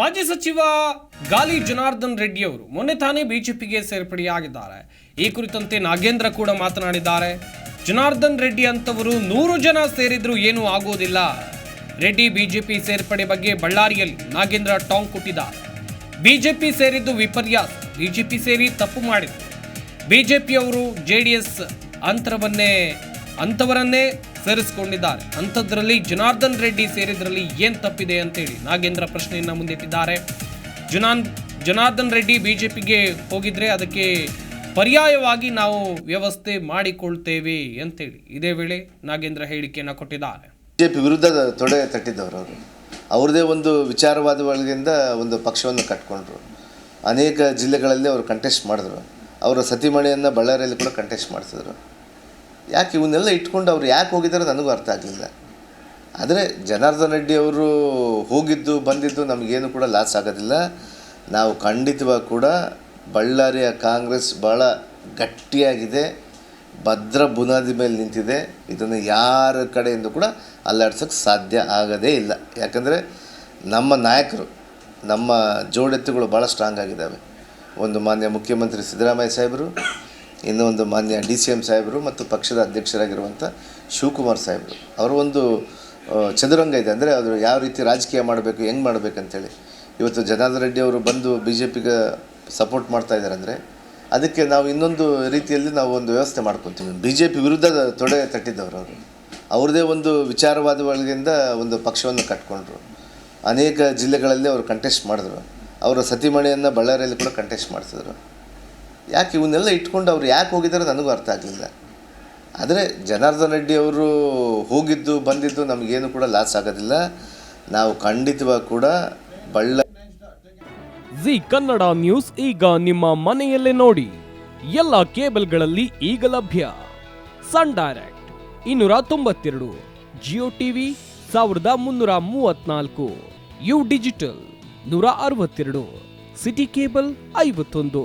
ಮಾಜಿ ಸಚಿವ ಗಾಲಿ ಜನಾರ್ದನ್ ರೆಡ್ಡಿ ಅವರು ಮೊನ್ನೆ ತಾನೇ ಬಿಜೆಪಿಗೆ ಸೇರ್ಪಡೆಯಾಗಿದ್ದಾರೆ. ಈ ಕುರಿತಂತೆ ನಾಗೇಂದ್ರ ಕೂಡ ಮಾತನಾಡಿದ್ದಾರೆ. ಜನಾರ್ದನ್ ರೆಡ್ಡಿ ಅಂತವರು ನೂರು ಜನ ಸೇರಿದ್ರು ಏನೂ ಆಗೋದಿಲ್ಲ. ರೆಡ್ಡಿ ಬಿಜೆಪಿ ಸೇರ್ಪಡೆ ಬಗ್ಗೆ ಬಳ್ಳಾರಿಯಲ್ಲಿ ನಾಗೇಂದ್ರ ಟಾಂಗ್ ಕೊಟ್ಟಿದ್ದಾರೆ. ಬಿಜೆಪಿ ಸೇರಿದ್ದು ವಿಪರ್ಯಾಸ. ಬಿಜೆಪಿ ಸೇರಿ ತಪ್ಪು ಮಾಡಿದ್ರು ಬಿಜೆಪಿಯವರು ಜೆ ಡಿ ಎಸ್ ಅಂತರವನ್ನೇ ಅಂಥವರನ್ನೇ ಸೇರಿಸಿಕೊಂಡಿದ್ದಾರೆ. ಅಂಥದ್ರಲ್ಲಿ ಜನಾರ್ದನ್ ರೆಡ್ಡಿ ಸೇರಿದ್ರಲ್ಲಿ ಏನು ತಪ್ಪಿದೆ ಅಂತೇಳಿ ನಾಗೇಂದ್ರ ಪ್ರಶ್ನೆಯನ್ನ ಮುಂದಿಟ್ಟಿದ್ದಾರೆ. ಜನಾನ್, ಜನಾರ್ದನ್ ರೆಡ್ಡಿ ಬಿಜೆಪಿಗೆ ಹೋಗಿದ್ರೆ ಅದಕ್ಕೆ ಪರ್ಯಾಯವಾಗಿ ನಾವು ವ್ಯವಸ್ಥೆ ಮಾಡಿಕೊಳ್ತೇವೆ ಅಂತೇಳಿ ಇದೇ ವೇಳೆ ನಾಗೇಂದ್ರ ಹೇಳಿಕೆಯನ್ನು ಕೊಟ್ಟಿದ್ದಾರೆ. ಬಿಜೆಪಿ ವಿರುದ್ಧ ತೊಡೆ ತಟ್ಟಿದ್ದವರು ಅವರು. ಅವ್ರದ್ದೇ ಒಂದು ವಿಚಾರವಾದಗಳಿಂದ ಒಂದು ಪಕ್ಷವನ್ನು ಕಟ್ಕೊಂಡ್ರು. ಅನೇಕ ಜಿಲ್ಲೆಗಳಲ್ಲಿ ಅವರು ಕಂಟೆಸ್ಟ್ ಮಾಡಿದ್ರು. ಅವರ ಸತಿಮಣಿಯನ್ನು ಬಳ್ಳಾರಿಯಲ್ಲಿ ಕೂಡ ಕಂಟೆಸ್ಟ್ ಮಾಡಿಸಿದ್ರು. ಯಾಕೆ ಇವನ್ನೆಲ್ಲ ಇಟ್ಕೊಂಡು ಅವ್ರು ಯಾಕೆ ಹೋಗಿದ್ದಾರೆ ನನಗೂ ಅರ್ಥ ಆಗಲಿಲ್ಲ. ಆದರೆ ಜನಾರ್ದನ್ ರೆಡ್ಡಿ ಅವರು ಹೋಗಿದ್ದು, ಬಂದಿದ್ದು ನಮಗೇನು ಕೂಡ ಲಾಸ್ ಆಗೋದಿಲ್ಲ. ನಾವು ಖಂಡಿತವಾಗಿ ಕೂಡ ಬಳ್ಳಾರಿಯ ಕಾಂಗ್ರೆಸ್ ಭಾಳ ಗಟ್ಟಿಯಾಗಿದೆ, ಭದ್ರ ಬುನಾದಿ ಮೇಲೆ ನಿಂತಿದೆ. ಇದನ್ನು ಯಾರ ಕಡೆಯಿಂದ ಕೂಡ ಅಲ್ಲಾಡ್ಸೋಕ್ಕೆ ಸಾಧ್ಯ ಆಗೋದೇ ಇಲ್ಲ. ಯಾಕಂದರೆ ನಮ್ಮ ನಾಯಕರು, ನಮ್ಮ ಜೋಡೆತ್ತುಗಳು ಭಾಳ ಸ್ಟ್ರಾಂಗ್ ಆಗಿದ್ದಾವೆ. ಒಂದು ಮಾನ್ಯ ಮುಖ್ಯಮಂತ್ರಿ ಸಿದ್ದರಾಮಯ್ಯ ಸಾಹೇಬರು ಇನ್ನೂ ಒಂದು ಮಾನ್ಯ ಡಿ ಸಿ ಎಂ ಸಾಹೇಬರು ಮತ್ತು ಪಕ್ಷದ ಅಧ್ಯಕ್ಷರಾಗಿರುವಂಥ ಶಿವಕುಮಾರ್ ಸಾಹೇಬರು. ಅವರು ಒಂದು ಚದುರಂಗ ಇದೆ. ಅಂದರೆ ಅವರು ಯಾವ ರೀತಿ ರಾಜಕೀಯ ಮಾಡಬೇಕು, ಹೆಂಗೆ ಮಾಡಬೇಕಂತೇಳಿ. ಇವತ್ತು ಜನಾರ್ದನ್ ರೆಡ್ಡಿ ಅವರು ಬಂದು ಬಿ ಜೆ ಪಿಗೆ ಸಪೋರ್ಟ್ ಮಾಡ್ತಾ ಇದ್ದಾರೆ ಅಂದರೆ ಅದಕ್ಕೆ ನಾವು ಇನ್ನೊಂದು ರೀತಿಯಲ್ಲಿ ನಾವು ಒಂದು ವ್ಯವಸ್ಥೆ ಮಾಡ್ಕೊತೀವಿ ಬಿ ಜೆ ಪಿ ವಿರುದ್ಧ ತೊಡೆ ತಟ್ಟಿದ್ದವರು ಅವರು. ಅವ್ರದ್ದೇ ಒಂದು ವಿಚಾರವಾದಗಳಿಂದ ಒಂದು ಪಕ್ಷವನ್ನು ಕಟ್ಕೊಂಡ್ರು. ಅನೇಕ ಜಿಲ್ಲೆಗಳಲ್ಲಿ ಅವರು ಕಂಟೆಸ್ಟ್ ಮಾಡಿದ್ರು. ಅವರ ಸತಿಮಣಿಯನ್ನು ಬಳ್ಳಾರಿಯಲ್ಲಿ ಕೂಡ ಕಂಟೆಸ್ಟ್ ಮಾಡಿಸಿದ್ರು ಯಾಕೆ ಇವನ್ನೆಲ್ಲ ಇಟ್ಕೊಂಡು ಅವ್ರು ಯಾಕೆ ಹೋಗಿದ್ದಾರೆ ನನಗೂ ಅರ್ಥ ಆಗಲಿಲ್ಲ. ಆದರೆ ಜನಾರ್ದನ್ ರೆಡ್ಡಿ ಅವರು ಹೋಗಿದ್ದು, ಬಂದಿದ್ದು ನಮಗೇನು ಕೂಡ ಲಾಸ್ ಆಗೋದಿಲ್ಲ. ನಾವು ಖಂಡಿತವಾಗಿ ಕೂಡ ಬಳ್ಳ ಜಿ ಕನ್ನಡ ನ್ಯೂಸ್ ಈಗ ನಿಮ್ಮ ಮನೆಯಲ್ಲೇ ನೋಡಿ. ಎಲ್ಲ ಕೇಬಲ್ಗಳಲ್ಲಿ ಈಗ ಲಭ್ಯ. ಸನ್ ಡೈರೆಕ್ಟ್ ಇನ್ನೂರ ತೊಂಬತ್ತೆರಡು, ಜಿಯೋ ಟಿವಿ ಸಾವಿರದ ಮುನ್ನೂರ ಮೂವತ್ನಾಲ್ಕು, ಯು ಡಿಜಿಟಲ್ ನೂರ ಅರವತ್ತೆರಡು, ಸಿಟಿ ಕೇಬಲ್ ಐವತ್ತೊಂದು.